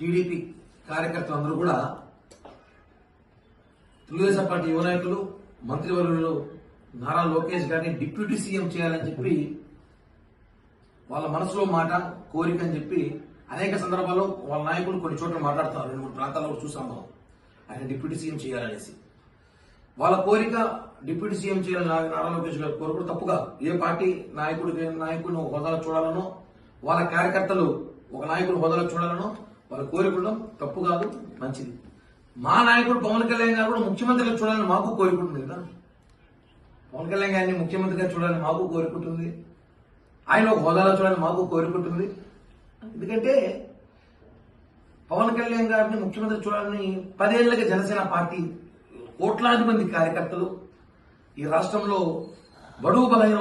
TDP కార్యకర్తలు అందరూ కూడా తెలుగుదేశం పార్టీ యువ నాయకులు మంత్రివర్యులు నారా లోకేష్ గారిని డిప్యూటీ సీఎం చేయాలని చెప్పి వాళ్ళ మనసులో మాట కోరిక అని చెప్పి అనేక సందర్భాల్లో వాళ్ళ నాయకులు కొన్ని చోట్ల మాట్లాడుతున్నారు. రెండు మూడు ప్రాంతాల్లో చూసాం మనం. ఆయన డిప్యూటీ సీఎం చేయాలనేసి. వాళ్ళ కోరిక డిప్యూటీ సీఎం చేయాలని నారా లోకేష్ గారి కోరిక తప్పుగా ఏ పార్టీ నాయకుడికి నాయకుడిని ఒక హోదాలో చూడాలనో వాళ్ళ కార్యకర్తలు ఒక నాయకుడు హోదాలో చూడాలనో వాళ్ళ కోరిక తప్పు కాదు మంచిది. మా నాయకుడు పవన్ కళ్యాణ్ గారు కూడా ముఖ్యమంత్రిగా చూడాలని మాకు కోరుకుంటుంది కదా. పవన్ కళ్యాణ్ గారిని ముఖ్యమంత్రిగా చూడాలని మాకు కోరుకుంటుంది. ఆయన ఒక హోదాలో చూడాలని మాకు కోరుకుంటుంది. ఎందుకంటే పవన్ కళ్యాణ్ గారిని ముఖ్యమంత్రి చూడాలని పదేళ్ళుగా జనసేన పార్టీ కోట్లాది మంది కార్యకర్తలు ఈ రాష్ట్రంలో బడుగు బలహీన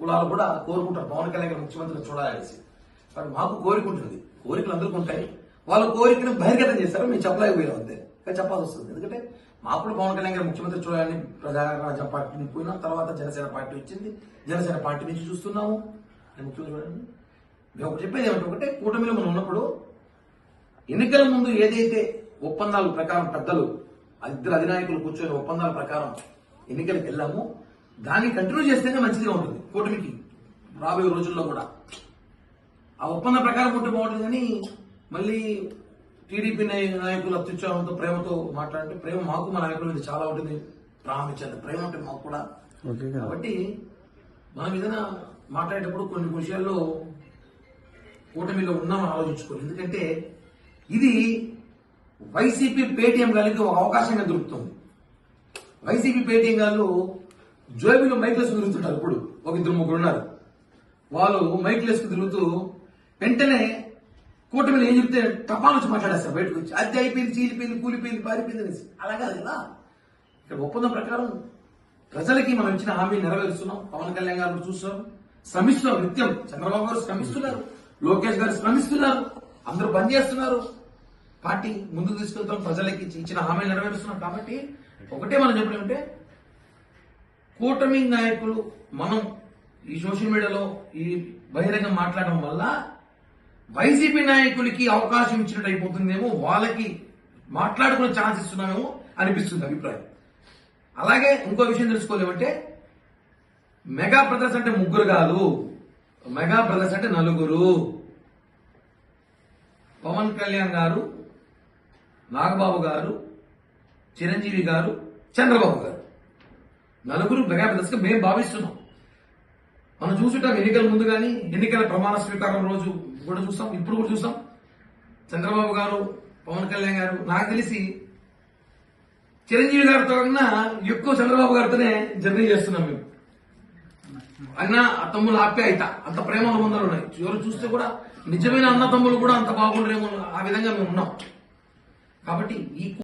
కులాలు కూడా కోరుకుంటారు. పవన్ కళ్యాణ్ గారిని ముఖ్యమంత్రి చూడాలనేసి. కానీ మాకు కోరిక ఉంటుంది. కోరికలు అందరికీ ఉంటాయి. వాళ్ళ కోరికను బహిర్గతం చేశారు. మేము చెప్పలేకపోయినా అంతే. కానీ చెప్పాల్సి వస్తుంది. ఎందుకంటే మా అప్పుడు పవన్ కళ్యాణ్ గారు ముఖ్యమంత్రి చూడాలని ప్రజారాజ్య పార్టీని పోయినా తర్వాత జనసేన పార్టీ వచ్చింది. జనసేన పార్టీ నుంచి చూస్తున్నాము. ఆయన ముఖ్యమంత్రి చూడండి మేము ఒకటి చెప్పేది ఏమంటే ఒకటే కూటమిలో మనం ఉన్నప్పుడు ఎన్నికల ముందు ఏదైతే ఒప్పందాల ప్రకారం పెద్దలు ఇద్దరు అధినాయకులు కూర్చొని ఒప్పందాల ప్రకారం ఎన్నికలకు వెళ్ళాము దాన్ని కంటిన్యూ చేస్తేనే మంచిదిగా ఉంటుంది కూటమికి రాబోయే రోజుల్లో కూడా. ఆ ఒప్పందం ప్రకారం ఉంటే బాగుంటుంది కానీ మళ్ళీ టీడీపీ నాయ- నాయకులు అత్యుత్సాహంతో ప్రేమతో మాట్లాడితే ప్రేమ మాకు మా నాయకుల మీద చాలా ఉంటుంది. ప్రారంభించాలి ప్రేమ ఉంటుంది మాకు కూడా. కాబట్టి మనం ఏదైనా మాట్లాడేటప్పుడు కొన్ని విషయాల్లో కూటమిలో ఉన్నామని ఆలోచించుకోవాలి. ఎందుకంటే ఇది వైసీపీ పేటీఎం గారికి ఒక అవకాశంగా దొరుకుతుంది. వైసీపీ పేటీఎం గారు జోబీలో మైక్లెస్ తిరుగుతుంటారు. ఇప్పుడు ఒక ఇద్దరు ముగ్గురు ఉన్నారు. వాళ్ళు మైక్లెస్ తిరుగుతూ వెంటనే కూటమిలో ఏం చెప్తే టపాలు వచ్చి మాట్లాడేస్తారు బయటకు వచ్చి. అది అయిపోయింది చీలిపోయింది కూలిపోయింది పారిపోయింది అనేసి. అలా కాదు కదా. ఇక్కడ ఒప్పందం ప్రకారం ప్రజలకి మనం ఇచ్చిన హామీ నెరవేరుస్తున్నాం. పవన్ కళ్యాణ్ గారు చూస్తున్నాం. శ్రమిస్తున్నారు నిత్యం. చంద్రబాబు గారు శ్రమిస్తున్నారు. లోకేష్ గారు శ్రమిస్తున్నారు. అందరూ పనిచేస్తున్నారు పార్టీ ముందుకు తీసుకెళ్తాం. ప్రజలకి ఇచ్చిన హామీ నెరవేరుస్తున్నాం. కాబట్టి ఒకటే మనం చెప్పడం కూటమి నాయకులు మనం ఈ సోషల్ మీడియాలో ఈ బహిరంగ మాట్లాడడం వల్ల వైసీపీ నాయకులకి అవకాశం ఇచ్చినట్టు అయిపోతుందేమో వాళ్ళకి మాట్లాడుకునే ఛాన్స్ ఇస్తున్నామేమో అనిపిస్తుంది అభిప్రాయం. అలాగే ఇంకో విషయం తెలుసుకోలేమంటే మెగా బ్రదర్స్ అంటే ముగ్గురు కాదు. మెగా బ్రదర్స్ అంటే నలుగురు. పవన్ కళ్యాణ్ గారు నాగబాబు గారు చిరంజీవి గారు చంద్రబాబు గారు. నలుగురు మెగా బ్రదర్స్ మేము భావిస్తున్నాం. మనం చూసుంటాం ఎన్నికల ముందు కానీ ఎన్నికల ప్రమాణ స్వీకారం రోజు కూడా చూస్తాం ఇప్పుడు కూడా చూస్తాం. చంద్రబాబు గారు పవన్ కళ్యాణ్ గారు నాకు తెలిసి చిరంజీవి గారితో కన్నా ఎక్కువ చంద్రబాబు గారితోనే జర్నీ చేస్తున్నాం మేము. అన్న తమ్ముల ఆప్యాయత అంత ప్రేమ అనుబంధాలు ఉన్నాయి. ఎవరు చూస్తే కూడా నిజమైన అన్న తమ్ములు కూడా అంత బాగుండరేమో ఆ విధంగా మేము ఉన్నాం. కాబట్టి ఈ